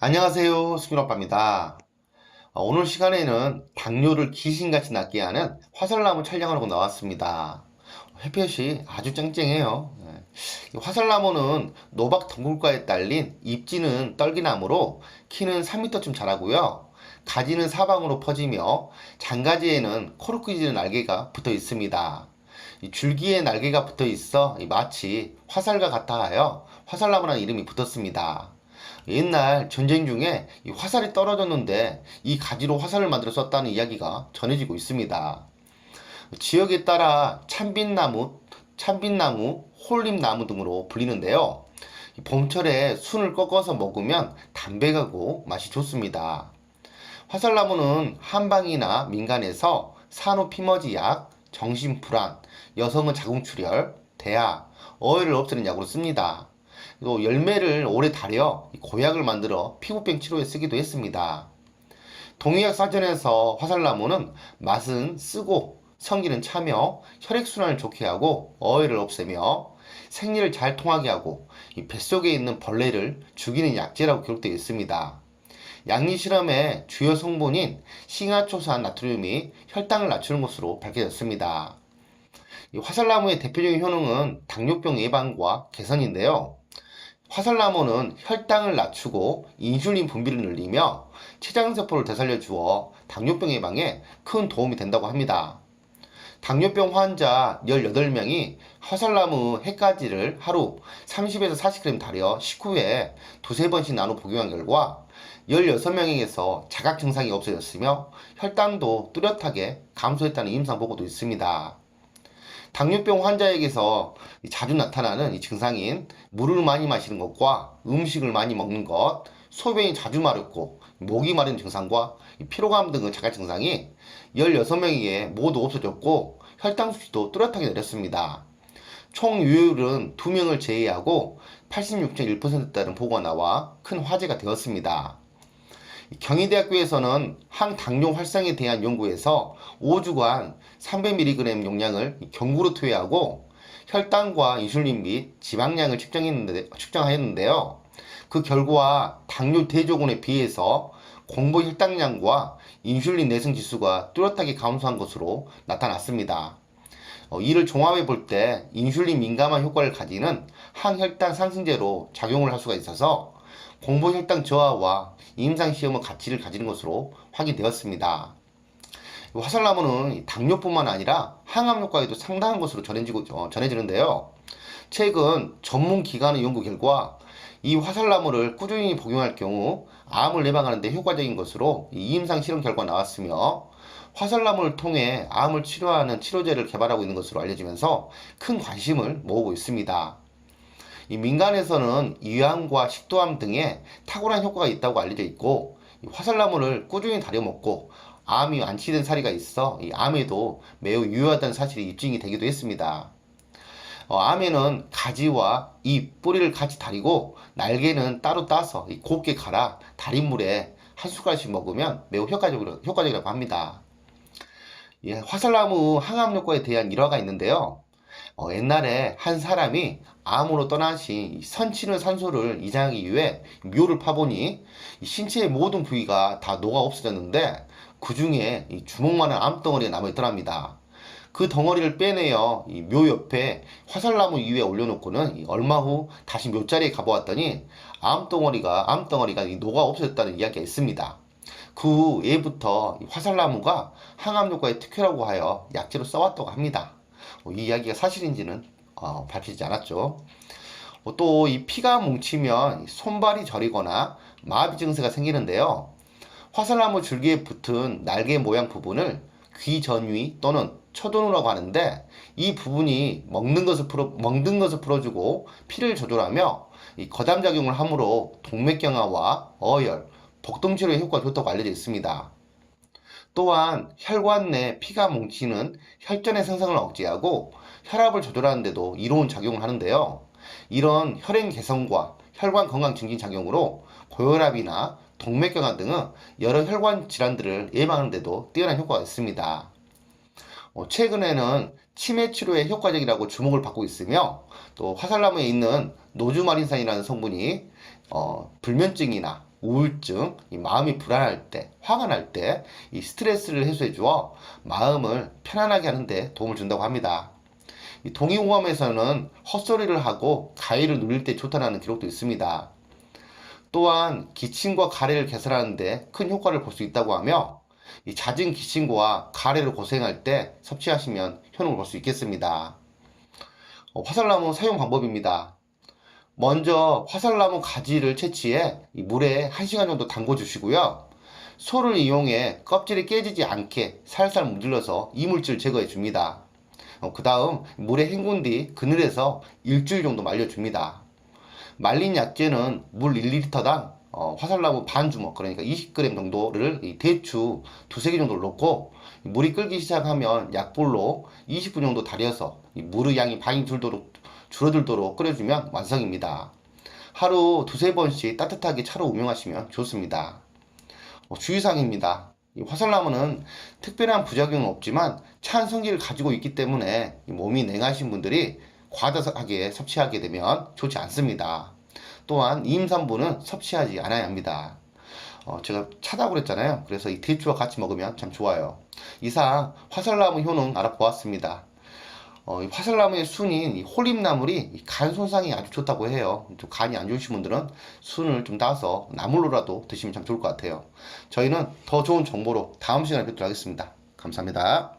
안녕하세요. 수균아빠입니다. 어, 오늘 시간에는 당뇨를 귀신같이 낫게 하는 화살나무 촬영하려고 나왔습니다. 햇볕이 아주 쨍쨍해요. 예. 이 화살나무는 노박 덩굴과에 딸린 잎지는 떨기나무로 키는 3m쯤 자라고요. 가지는 사방으로 퍼지며 장가지에는 코르크지는 날개가 붙어 있습니다. 이 줄기에 날개가 붙어 있어 이 마치 화살과 같아 하여 화살나무라는 이름이 붙었습니다. 옛날 전쟁 중에 이 화살이 떨어졌는데 이 가지로 화살을 만들어 썼다는 이야기가 전해지고 있습니다. 지역에 따라 참빛나무, 참빛나무, 홀잎나무 등으로 불리는데요. 이 봄철에 순을 꺾어서 먹으면 담백하고 맛이 좋습니다. 화살나무는 한방이나 민간에서 산후 피머지 약, 정신불안, 여성은 자궁출혈, 대하, 어혈을 없애는 약으로 씁니다. 또 열매를 오래 달여 고약을 만들어 피부병 치료에 쓰기도 했습니다. 동의학 사전에서 화살나무는 맛은 쓰고 성기는 차며 혈액순환을 좋게 하고 어혈을 없애며 생리를 잘 통하게 하고 이 뱃속에 있는 벌레를 죽이는 약재라고 기록되어 있습니다. 양리 실험의 주요 성분인 싱아초산 나트륨이 혈당을 낮추는 것으로 밝혀졌습니다. 이 화살나무의 대표적인 효능은 당뇨병 예방과 개선인데요. 화살나무는 혈당을 낮추고 인슐린 분비를 늘리며 췌장세포를 되살려 주어 당뇨병 예방에 큰 도움이 된다고 합니다. 당뇨병 환자 18명이 화살나무 해가지를 하루 30에서 40g 달여 식후에 두세 번씩 나눠 복용한 결과 16명에게서 자각 증상이 없어졌으며 혈당도 뚜렷하게 감소했다는 임상 보고도 있습니다. 당뇨병 환자에게서 자주 나타나는 이 증상인 물을 많이 마시는 것과 음식을 많이 먹는 것, 소변이 자주 마렵고 목이 마른 증상과 피로감 등의 자가 증상이 16명에게 모두 없어졌고 혈당 수치도 뚜렷하게 내렸습니다. 총 유효율은 2명을 제외하고 86.1%다는 보고가 나와 큰 화제가 되었습니다. 경희대학교에서는 항당뇨 활성에 대한 연구에서 5주간 300mg 용량을 경구로 투여하고 혈당과 인슐린 및 지방량을 측정했는데, 측정하였는데요. 그 결과 당뇨 대조군에 비해서 공복 혈당량과 인슐린 내성 지수가 뚜렷하게 감소한 것으로 나타났습니다. 어, 이를 종합해 볼 때 인슐린 민감한 효과를 가지는 항혈당 상승제로 작용을 할 수가 있어서 공복 혈당 저하와 임상 시험의 가치를 가지는 것으로 확인되었습니다. 화살나무는 당뇨뿐만 아니라 항암 효과에도 상당한 것으로 전해지고, 어, 전해지는데요. 최근 전문 기관의 연구 결과 이 화살나무를 꾸준히 복용할 경우 암을 예방하는 데 효과적인 것으로 임상 실험 결과 나왔으며 화살나무를 통해 암을 치료하는 치료제를 개발하고 있는 것으로 알려지면서 큰 관심을 모으고 있습니다. 이 민간에서는 위암과 식도암 등에 탁월한 효과가 있다고 알려져 있고 화살나무를 꾸준히 다려 먹고 암이 완치된 사례가 있어 이 암에도 매우 유효하다는 사실이 입증이 되기도 했습니다. 어, 암에는 가지와 잎, 뿌리를 같이 다리고 날개는 따로 따서 곱게 갈아 달인 물에 한 숟갈씩 먹으면 매우 효과적으로, 효과적이라고 합니다. 예, 화살나무 항암 효과에 대한 일화가 있는데요. 어, 옛날에 한 사람이 암으로 떠나신 선치는 산소를 이장하기 위해 묘를 파보니 신체의 모든 부위가 다 녹아 없어졌는데 그 중에 주먹만한 암덩어리가 남아있더랍니다. 그 덩어리를 빼내어 묘 옆에 화살나무 위에 올려놓고는 얼마 후 다시 묘자리에 가보았더니 암덩어리가 암덩어리가 녹아 없어졌다는 이야기가 있습니다. 그 예부터 화살나무가 항암 효과의 특효라고 하여 약재로 써왔다고 합니다. 어, 이 이야기가 사실인지는 어, 밝히지 않았죠. 어, 또이 피가 뭉치면 손발이 저리거나 마비 증세가 생기는데요. 화살나무 줄기에 붙은 날개 모양 부분을 귀 전위 또는 초돈우라고 하는데 이 부분이 먹는 것을 풀어 먹는 것을 풀어주고 피를 조절하며 이 거담 작용을 함으로 동맥경화와 어혈, 복통 치료에 효과가 좋다고 알려져 있습니다. 또한 혈관 내 피가 뭉치는 혈전의 생성을 억제하고 혈압을 조절하는 데도 이로운 작용을 하는데요. 이런 혈행 개선과 혈관 건강 증진 작용으로 고혈압이나 동맥경화 등의 여러 혈관 질환들을 예방하는 데도 뛰어난 효과가 있습니다. 어, 최근에는 치매 치료에 효과적이라고 주목을 받고 있으며 또 화살나무에 있는 노즈마린산이라는 성분이 어, 불면증이나 우울증, 이 마음이 불안할 때, 화가 날 때 이 스트레스를 해소해 주어 마음을 편안하게 하는데 도움을 준다고 합니다. 이 동의공감에서는 헛소리를 하고 가위를 눌릴 때 좋다는 기록도 있습니다. 또한 기침과 가래를 개선하는데 큰 효과를 볼 수 있다고 하며 이 잦은 기침과 가래를 고생할 때 섭취하시면 효능을 볼 수 있겠습니다. 어, 화살나무 사용 방법입니다. 먼저 화살나무 가지를 채취해 이 물에 1시간 정도 담궈 주시고요. 소를 이용해 껍질이 깨지지 않게 살살 문질러서 이물질 제거해 줍니다. 그 다음 물에 헹군 뒤 그늘에서 일주일 정도 말려줍니다. 말린 약재는 물 1리터당 어, 화살나무 반 주먹 그러니까 20g 정도를 이 대추 두세 개 정도를 넣고 이 물이 끓기 시작하면 약불로 20분 정도 달여서 이 물의 양이 반이 줄도록 줄어들도록 끓여주면 완성입니다. 하루 두세 번씩 따뜻하게 차로 운영하시면 좋습니다. 어, 주의사항입니다. 이 화살나무는 특별한 부작용은 없지만 찬 성질을 가지고 있기 때문에 이 몸이 냉하신 분들이 과다하게 섭취하게 되면 좋지 않습니다. 또한 임산부는 섭취하지 않아야 합니다. 어, 제가 차다고 그랬잖아요. 그래서 이 대추와 같이 먹으면 참 좋아요. 이상 화살나무 효능 알아보았습니다. 어, 이 화살나무의 순인 이 홀잎나물이 이간 손상이 아주 좋다고 해요. 좀 간이 안 좋으신 분들은 순을 좀 따서 나물로라도 드시면 참 좋을 것 같아요. 저희는 더 좋은 정보로 다음 시간에 뵙도록 하겠습니다. 감사합니다.